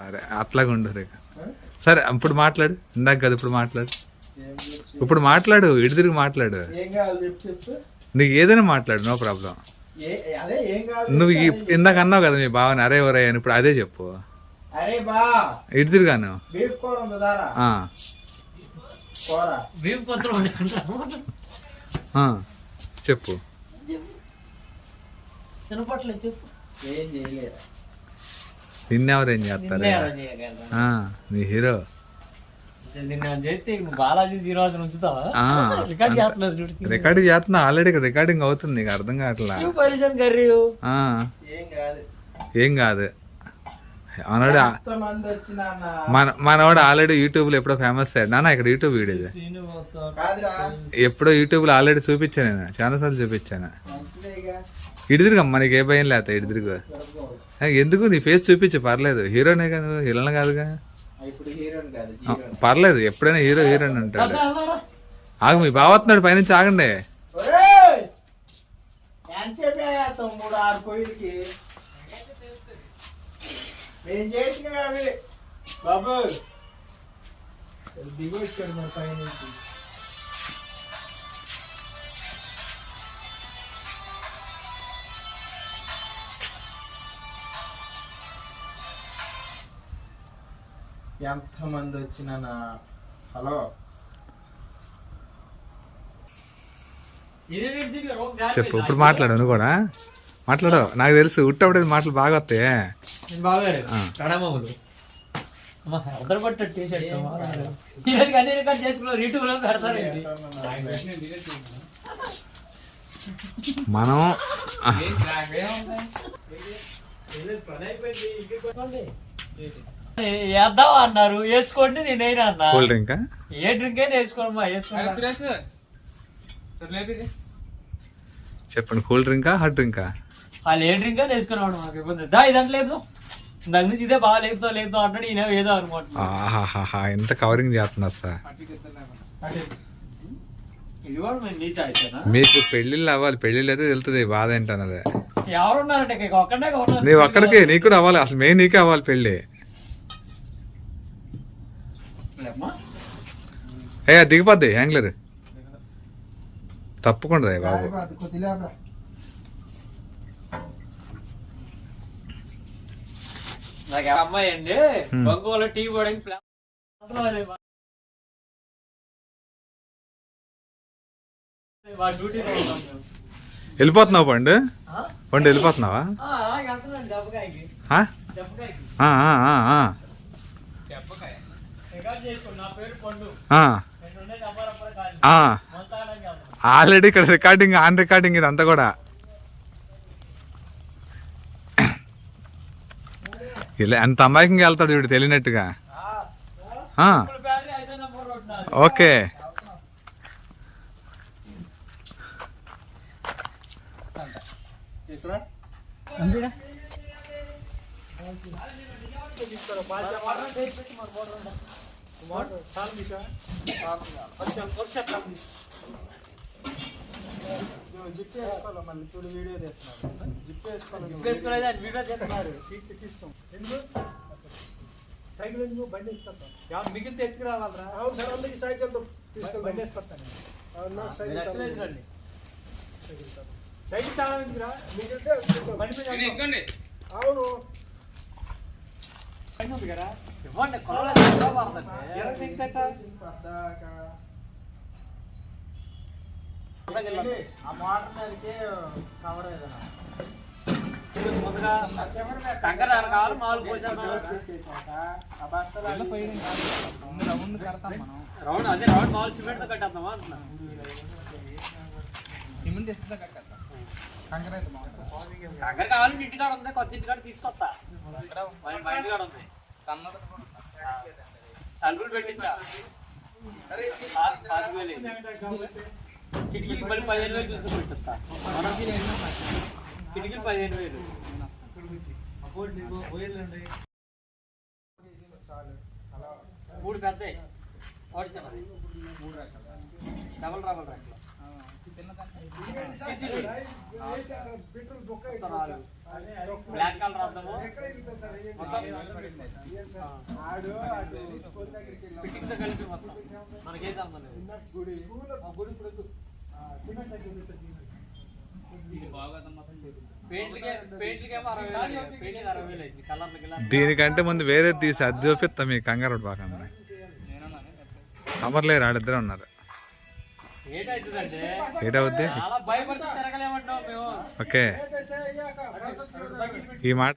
సరే అట్లాగా ఉండు రేఖ సరే ఇప్పుడు మాట్లాడు. ఇందాక కదా ఇప్పుడు మాట్లాడు? ఇప్పుడు మాట్లాడు ఇటు తిరిగి మాట్లాడు. నీకు ఏదైనా మాట్లాడు నో ప్రాబ్లం. నువ్వు. ఇందాక అన్నావు కదా మీ బావని అరే ఒరే అని ఇప్పుడు అదే చెప్పు. అరే బా. ఇటు తిరిగాను చెప్పు. చెప్పు. ఏం చేయలేరు? నిన్నెవరేం చేస్తారు? నీ హీరో. రికార్డ్ చేస్తున్నా ఆల్రెడీ రికార్డింగ్ అవుతుంది నీకు అర్థం కావట్లా. పరిషన్ కర్రీ. ఆ, ఏం కాదు. ఏం కాదు. మనోడు ఎంతమంది వచ్చినా నా మన మనవాడు ఆల్రెడీ యూట్యూబ్లో ఎప్పుడో ఫేమస్ అయ్యాడు. నాన్న ఇక్కడ యూట్యూబ్ వీడియో ఎప్పుడో యూట్యూబ్లో ఆల్రెడీ చూపించాను నేను. చాలా సార్లు చూపించాను. మంచిదేగా ఇటు తిరుగమ్మ నీకు ఏ భయం లేత. ఆ, ఎందుకు? నీ ఫేస్ చూపించు పర్లేదు. హీరోనే కదా హీరోని కాదుగా. ఇప్పుడు హీరోని కాదు ఆ, హీరోని. పర్లేదు ఎప్పుడైనా హీరో హీరోని ఉంటాడు ఆగు మీ బావ వస్తున్నాడు పైనుంచి ఆగండి. బాబు దిగొచ్చాడు మరి పైన ఎంతమంది వచ్చినా నా హలో. చెప్పు ఇప్పుడు మాట్లాడు నువ్వు కూడా. మాట్లాడు నాకు తెలుసు ఉట్టప్పుడే మాటలు బాగా వస్తాయి? మనం వేద్దాం అన్నారు. వేసుకోండి నేనైనా అన్నా. కూల్ డ్రింకా? ఏ డ్రింక్ అయినా వేసుకోమ్మా వేసుకోండి చెప్పండి కూల్ డ్రింకా హాట్ డ్రింకా? వాళ్ళు ఏ డ్రింక్ అయినా వేసుకున్నాడు మాకు ఇబ్బంది దా ఇదంటే లేదు. దాని నుంచి ఇదే బాగా లేపుతావు లేపుతావు అంటాడు ఈయన ఏదో అనుకుంటున్నా ఆహాహా ఎంత కవరింగ్ చేస్తున్నారు సార్? ఇది కూడా మేము నీ చాయిసేనా మీకు పెళ్ళిళ్ళు అవ్వాలి పెళ్ళిళ్ళు అయితే వెళ్తుంది బాధ ఏంటన్నది. ఎవరున్నారంటే ఒక్కడే అక్కడికి నీకు కూడా అవ్వాలి అసలు మెయిన్ నీకే అవ్వాలి పెళ్ళి. ఏ దిగిపోద్ది యాంగ్లర్. తప్పకుండా ఏ బాబు. కొద్దిగా నాకు ఆ అమ్మాయి అండి. బొంగోలో టీ పోవడానికి ప్లాన్. వెళ్ళిపోతున్నావు పండు? ఆ? పండు వెళ్ళిపోతున్నావా? ఆల్రెడీ ఇక్కడ రికార్డింగ్ ఆన్ రికార్డింగ్ ఇదంతా కూడా. ఇలా ఎంత అమాయకంగా వెళ్తాడు వీడు తెలియనట్టుగా. ఆ, ఇప్పుడు బ్యాటరీ ఐదో నెంబర్ రోడ్ నాది. ఓకే. ఇక్కడ జిప్ వేసుకోవాలి మళ్ళీ చూడు వీడియో తీస్తున్నాడు. జిప్ వేసుకోవాలి వేసుకోలేదు? అని వీడియో చేస్తున్నారు సైకిల్ ఎందుకు? బండి వేసుకుంటాం ఎవరు మిగిలితే ఎత్తుకు రావాలరా అవును సార్ అందుకే సైకిల్ తీసుకెళ్ళి బండి వేసుకొస్తాను నాకు సైకిల్ రండి. సైకిల్ తాళం ఎందుకురా? మిగిలితే బండి మీద వెళ్తాం. అవును. ఉంది కదా ఇవ్వండి ముందుగా కంకర దాని కావాలి మామూలు పోసాను రౌండ్ అదే రౌండ్ మామూలు సిమెంట్తో కట్టేద్దామా అంటున్నా కంకర కావాలంటే ఇంటికాడ ఉంది కొత్త ఇంటికాడ తీసుకొస్తా తలుపులు పెట్టించా. కిటికీకి మళ్ళీ పదిహేను వేలు చూసుకుని పెట్టిస్తా. కిటికీలు పదిహేను వేలు. మూడు పెద్ద. ఒకటి చిన్నది. డబల్ డబల్ ర్యాక్లో బ్లాక్ కలర్. ఫిట్టింగ్తో కలిపి మొత్తం. మనకే సంబంధం దీనికంటే ముందు వేరే తీసి అది చూపిస్తా మీ కంగారు బాగా అమర్లేరు ఆడిద్దరే ఉన్నారు. ఏటవుద్ది? ఓకే. ఈ మాట